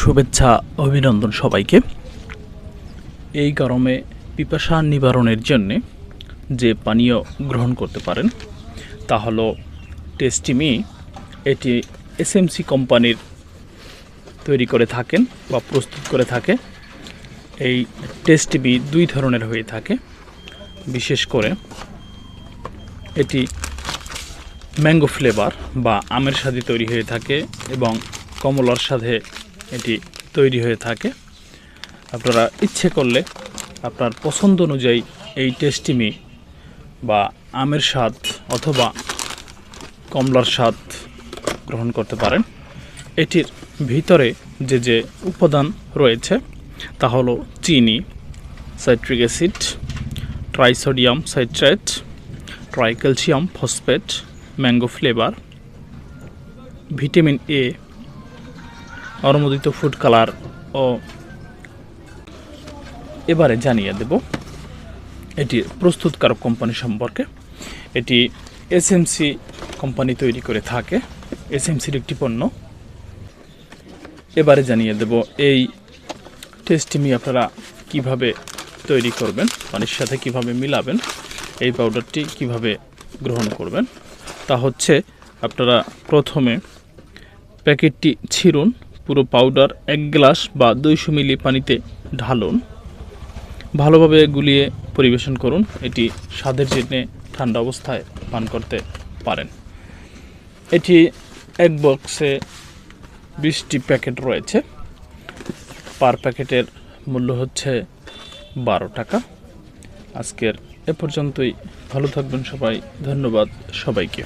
শুভেচ্ছা, অভিনন্দন সবাইকে। এই গরমে পিপাসা নিবারণের জন্যে যে পানীয় গ্রহণ করতে পারেন, তা হলো টেস্টিমি এটি এসএমসি কোম্পানির তৈরি করে থাকেন বা প্রস্তুত করে থাকে। এই টেস্টিমি দুই ধরনের হয়ে থাকে। বিশেষ করে এটি ম্যাঙ্গো ফ্লেভার বা আমের সাথে তৈরি হয়ে থাকে এবং কমলার সাথে এটি তৈরি হয়ে থাকে। আপনারা ইচ্ছে করলে আপনার পছন্দ অনুযায়ী এই টেস্টিমি বা আমের স্বাদ অথবা কমলার স্বাদ গ্রহণ করতে পারেন। এটির ভিতরে যে যে উপাদান রয়েছে তা হলো চিনি, citric acid, trisodium citrate, tricalcium phosphate, mango flavour, vitamin A অনুমোদিত ফুড কালার ও এবারে জানিয়ে দেব। এটি প্রস্তুতকারক কোম্পানি সম্পর্কে। এটি এসএমসি কোম্পানি তৈরি করে থাকে। এসএমসির একটি পণ্য। এবারে জানিয়ে দেব এই টেস্টিমি আপনারা কীভাবে তৈরি করবেন, পানির সাথে কীভাবে মিলাবেন, এই পাউডারটি কীভাবে গ্রহণ করবেন। তা হচ্ছে আপনারা প্রথমে প্যাকেটটি ছিঁড়ুন। পুরো পাউডার এক গ্লাস বা দুইশো মিলি পানিতে ঢালুন। ভালোভাবে গুলিয়ে পরিবেশন করুন। এটি স্বাদের জন্যে ঠান্ডা অবস্থায় পান করতে পারেন। এটি এক বক্সে বিশটি প্যাকেট রয়েছে। পার প্যাকেটের মূল্য হচ্ছে বারো টাকা। আজকের এ পর্যন্তই। ভালো থাকবেন সবাই। ধন্যবাদ সবাইকে।